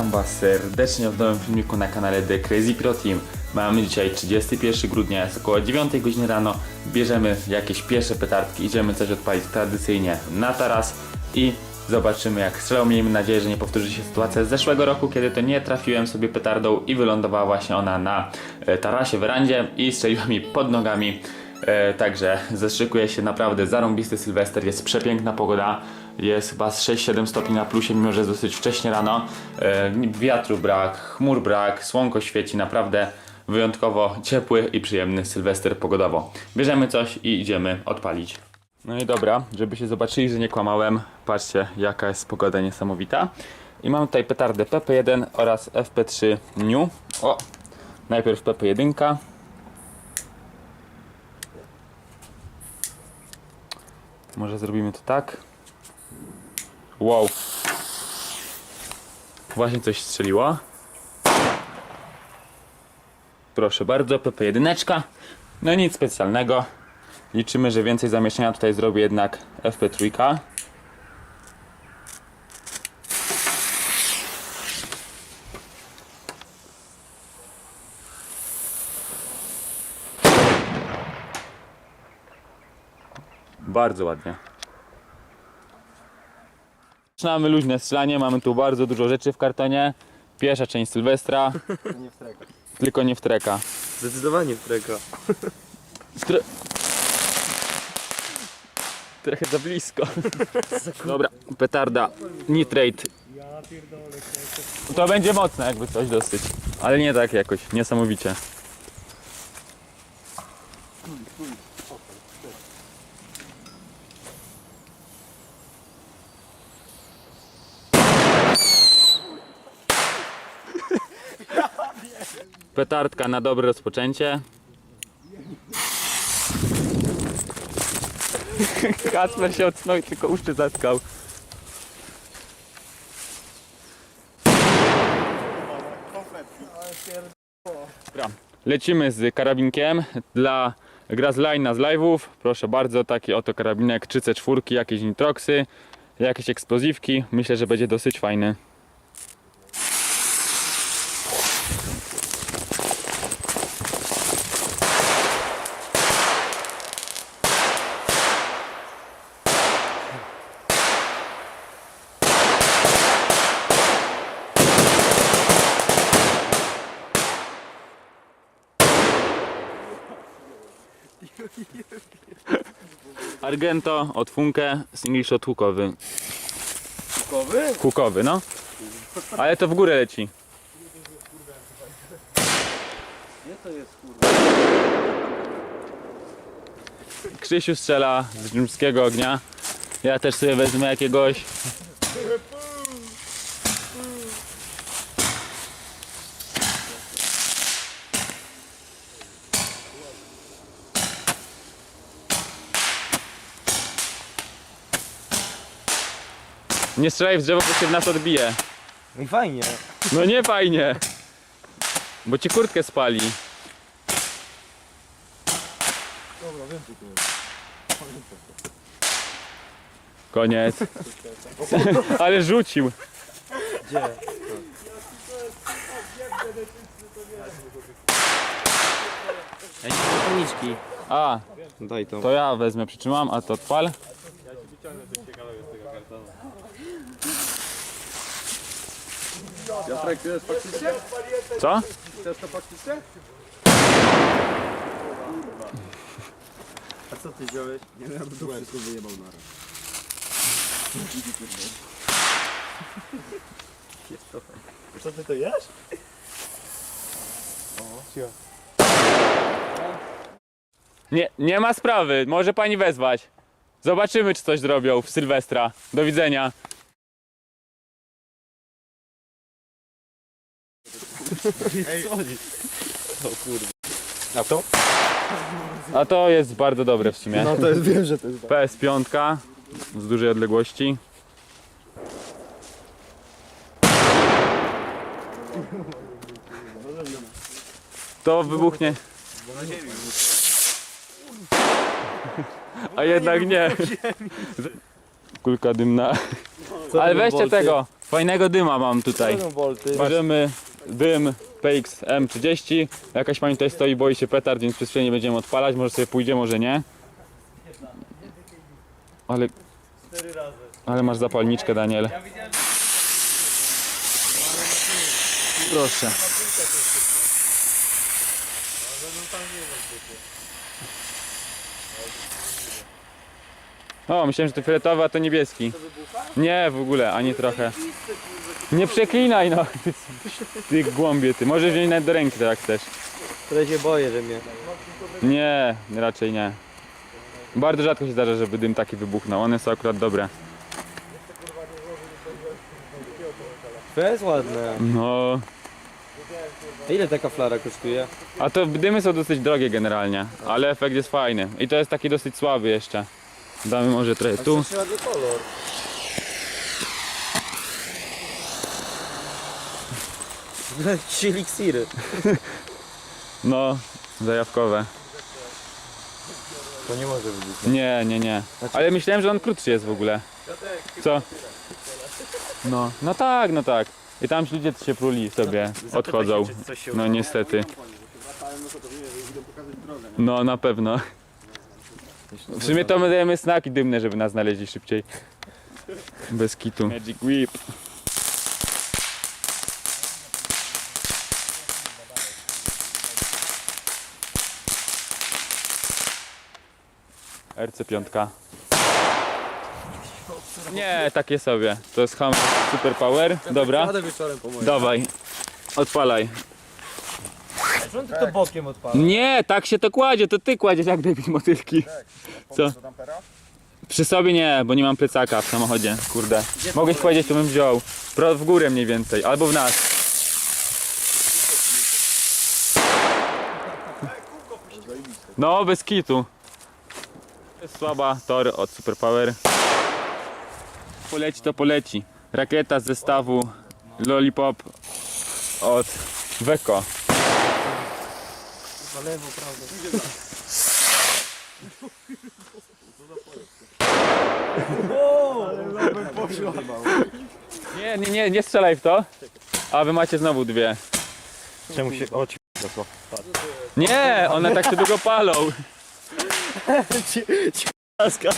Witam Was serdecznie w nowym filmiku na kanale The Crazy Pro Team. Mamy dzisiaj 31 grudnia, jest około 9 godziny rano. Bierzemy jakieś pierwsze petardki, idziemy coś odpalić tradycyjnie na taras i zobaczymy jak strzelał. Miejmy nadzieję, że nie powtórzy się sytuacja z zeszłego roku, kiedy to nie trafiłem sobie petardą i wylądowała właśnie ona na e, tarasie, werandzie i strzeliła mi pod nogami. E, także zeszykuje się naprawdę zarąbisty Sylwester, jest przepiękna pogoda, jest chyba z 6-7 stopni na plusie, mimo że jest dosyć wcześnie rano. E, wiatru brak, chmur brak, słonko świeci, naprawdę wyjątkowo ciepły i przyjemny Sylwester pogodowo. Bierzemy coś i idziemy odpalić. No i dobra, żeby się zobaczyli, że nie kłamałem, patrzcie jaka jest pogoda niesamowita. I mam tutaj petardę PP1 oraz FP3 New. O, najpierw PP1. Może zrobimy to tak. Wow. Właśnie coś strzeliło. Proszę bardzo, PP1. No nic specjalnego. Liczymy, że więcej zamieszania tutaj zrobi jednak FP3. Bardzo ładnie. Zaczynamy luźne strzelanie, mamy tu bardzo dużo rzeczy w kartonie. Pierwsza część Sylwestra, Nie w treka. tylko nie w treka. Zdecydowanie w treka. Tro... Trochę za blisko. Dobra, petarda, nitrate. To będzie mocne jakby coś dosyć. Ale nie tak jakoś, niesamowicie. Petardka na dobre rozpoczęcie. Kacper się odsnął i tylko uszy zaskał. Dobra, lecimy z karabinkiem dla gra z line z live'ów. Proszę bardzo, taki oto karabinek 3C4, jakieś nitroksy, jakieś eksplozywki. Myślę, że będzie dosyć fajny. Argento od Funke, single shot hukowy. Kowy? Hukowy, no. Ale to w górę leci. Gdzie to jest kurwa? Krzysiu strzela z rzymskiego ognia. Ja też sobie wezmę jakiegoś. Nie strzelaj w drzewo, bo się w nas odbije. No i fajnie. No nie fajnie. Bo ci kurtkę spali. Dobra, wiem co to jest. Koniec. Ale rzucił. Gdzie? Ja nie mam. A, Daj to. to ja wezmę, przytrzymam, a to odpal. Piotrek, ty jest faktycznie? Co? Chcesz to faktycznie? A co ty wziąłeś? Nie wiem, to wszystko wyjebał na raz. Co ty to jesz? Nie, nie ma sprawy, może pani wezwać. Zobaczymy, czy coś zrobią w Sylwestra. Do widzenia. A to? A to jest bardzo dobre w sumie. No to jest, wiem, że to jest PS5 z dużej odległości. To wybuchnie. A jednak nie. Kulka dymna. Ale weźcie tego. Fajnego dyma mam tutaj. volty. Dym PX M30. Jakaś pani tutaj stoi, boi się petard, więc przez chwilę nie będziemy odpalać. Może sobie pójdzie, może nie. Ale... Ale masz zapalniczkę, Daniel. Proszę. O, myślałem, że to fioletowy, a to niebieski. Nie, w ogóle, ani trochę. Nie przeklinaj no. Ty, ty głąbie ty. Możesz wziąć nawet do ręki to jak chcesz. Które się boję, że mnie. Nie, raczej nie. Bardzo rzadko się zdarza, żeby dym taki wybuchnął. One są akurat dobre. To jest ładne. No. Ile taka flara kosztuje? A to dymy są dosyć drogie generalnie, ale efekt jest fajny. I to jest taki dosyć słaby jeszcze. Damy może trochę tu. Strasznie ładny kolor. Trzy eliksiry. No, zajawkowe. To nie może być. Nie, nie, nie. Ale myślałem, że on krótszy jest w ogóle. Co? No, no tak, no tak. I tam ludzie się pruli sobie, odchodzą. No niestety. No na pewno. W sumie to my dajemy znaki dymne, żeby nas znaleźli szybciej. Bez kitu. Magic Whip. RC5. Nie, takie sobie. To jest Hammer Super Power. Dobra, Jadę wieczorem po moim. dawaj. Odpalaj. Czemu ty to bokiem odpala? Nie, tak się to kładzie, to ty kładziesz jak debil motylki. Co? Przy sobie nie, bo nie mam plecaka w samochodzie, kurde. Mogłeś powiedzieć, to bym wziął. Pro w górę mniej więcej, albo w nas. No, bez kitu. To jest słaba tor od Superpower. Poleci to poleci. Rakieta z zestawu Lollipop od Weko. Na lewo, prawo. Nie, nie, nie, nie strzelaj w to. A wy macie znowu dwie. Czemu się... O, ci... Zasło. Nie, one tak się długo palą. Laska.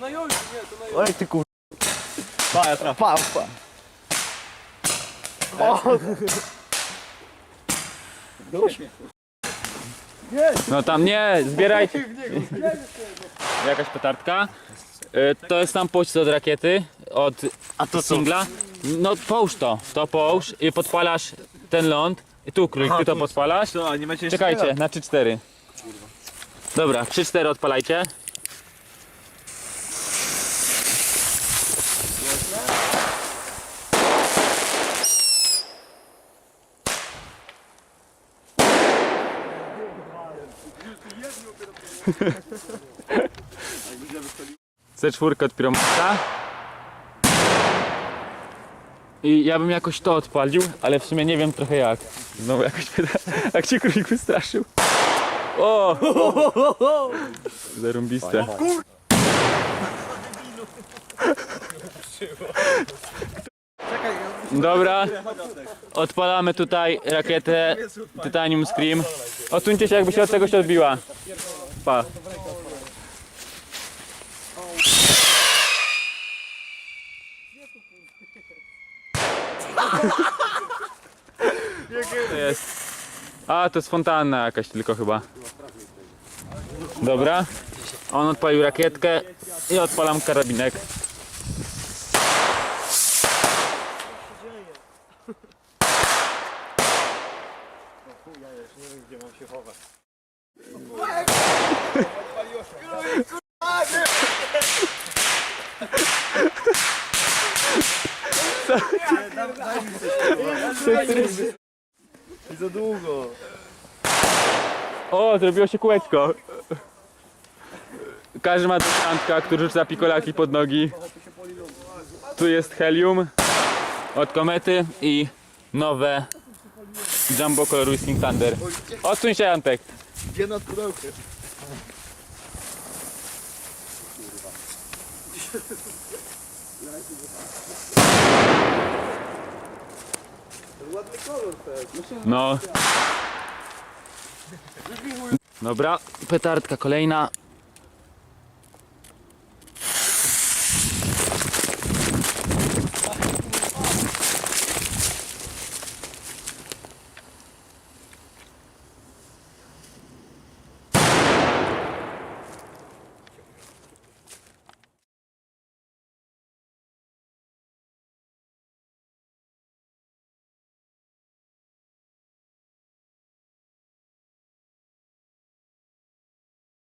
No już, nie, to na Oj, ty kur... Pa, ja traf. Pa, pa. No tam nie, zbierajcie. Jakaś petardka. Y, To jest tam pocisk od rakiety, od A to co? singla. No połóż to, to połóż i podpalasz ten ląd. I tu królik, ty to podpalasz. Co, nie macie jeszcze Czekajcie, na 3-4. Dobra, 3-4 odpalajcie. C4 od Pyromaxa. I ja bym jakoś to odpalił, ale w sumie nie wiem trochę jak. Znowu jakoś pyta, jak cię królik wystraszył. O! Zarąbiste. Dobra, odpalamy tutaj rakietę Titanium Scream. Odsuńcie się jakby się od się odbiła. Pa. To jest. A, to jest fontanna jakaś tylko chyba. Dobra. On odpalił rakietkę i odpalam karabinek. Za długo. O, zrobiło się kółeczko. Każdy ma antka, który rzuca pikolaki pod nogi. Tu jest helium od komety i nowe Jumbo Color Whisking Thunder. Odsuń się Antek. Gdzie nad pudełkiem? Ładny kolor też. No. Dobra, petardka kolejna.